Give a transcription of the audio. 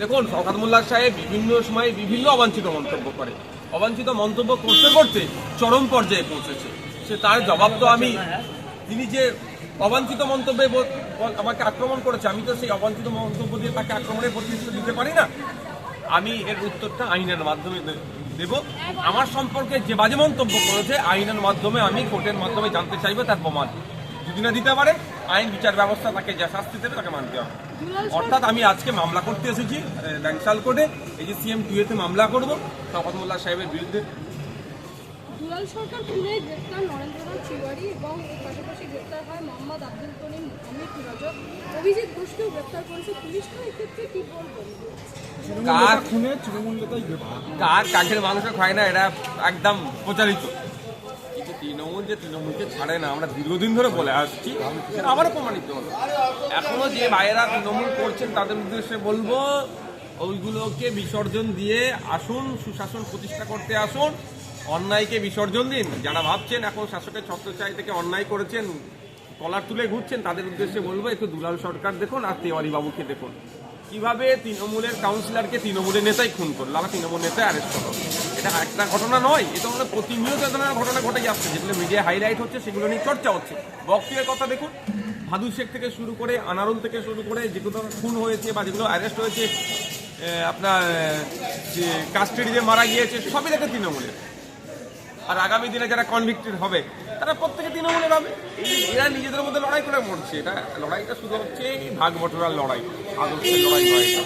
দেখুন, শওকাত মোল্লা সাহেব বিভিন্ন সময় বিভিন্ন অবাঞ্ছিত মন্তব্য করে। অবাঞ্ছিত মন্তব্য করতে করতে চরম পর্যায়ে পৌঁছেছে। সে তার জবাব তো আমি তিনি যে অবাঞ্ছিত মন্তব্যে আমাকে আক্রমণ করেছে, আমি তো সেই অবাঞ্ছিত মন্তব্য দিয়ে তাকে আক্রমণের প্রতিনিধিত্ব দিতে পারি না। আমি এর উত্তরটা আইনের মাধ্যমে দেব। আমার সম্পর্কে যে বাজে মন্তব্য করেছে, আইনের মাধ্যমে আমি, কোর্টের মাধ্যমে জানতে চাইব তার প্রমাণ। যদি না দিতে পারে আইন বিচার ব্যবস্থা তাকে যা শাস্তি দেবে তাকে মানতে হবে। অর্থাৎ আমি আজকে মামলা করতে এসেছি ব্যাংসাল কোর্টে এই যে সিএম টুয়েতে মামলা করব শওকত মোল্লা সাহেবের বিরুদ্ধে। দুলাল সরকার খুনে গ্রেপ্তার নরেন্দ্রনাথ তিওয়ারি এবং পাশাপাশি গ্রেপ্তার হয় মোহাম্মদ আব্দুল করিম অমিত রজক অভিজিৎ ঘোষকেও গ্রেপ্তার করেছে পুলিশ তো এক্ষেত্রে কি বলবেন কার খুনে তৃণমূল নেতাই কার কাঠের মাংস খায় না এটা একদম প্রচারিত। যে তৃণমূলকে ছাড়ে না, আমরা দীর্ঘদিন ধরে বলে আসছি আবারও প্রমাণিত হলো। এখনও যে ভাইয়েরা তৃণমূল করছেন, তাদের উদ্দেশ্যে বলব, ওইগুলোকে বিসর্জন দিয়ে আসুন, সুশাসন প্রতিষ্ঠা করতে আসুন, অন্যায়কে বিসর্জন দিন। যারা ভাবছেন এখন শাসকের ছত্রছায় থেকে অন্যায় করেছেন, কলার তুলে ঘুরছেন, তাদের উদ্দেশ্যে বলব, একটু দুলাল সরকার দেখুন আর তেওয়ারি বাবুকে দেখুন। কীভাবে তৃণমূলের কাউন্সিলরকে তৃণমূলের নেতাই খুন করল? আবার তৃণমূল নেতাই অ্যারেস্ট করল। এটা একটা ঘটনা নয়, এটা আমাদের প্রতিনিয়ত ঘটনা ঘটে যাচ্ছে। যেগুলো মিডিয়া হাইলাইট হচ্ছে, সেগুলো নিয়ে চর্চা হচ্ছে। বক্সিয়ের কথা দেখুন, ভাদু শেখ থেকে শুরু করে আনারুল থেকে শুরু করে যেগুলো খুন হয়েছে বা যেগুলো অ্যারেস্ট হয়েছে আপনার যে কাস্টাডিতে মারা গিয়েছে, সবই দেখে তৃণমূলের। আর আগামী দিনে যারা কনভিক্টেড হবে, তারা প্রত্যেকে তৃণমূলের হবে এই এরা নিজেদের মধ্যে লড়াই করে মরছে, এটা লড়াইটা শুধু হচ্ছে ভাগ বটরার লড়াই, আদর্শের লড়াই এটা।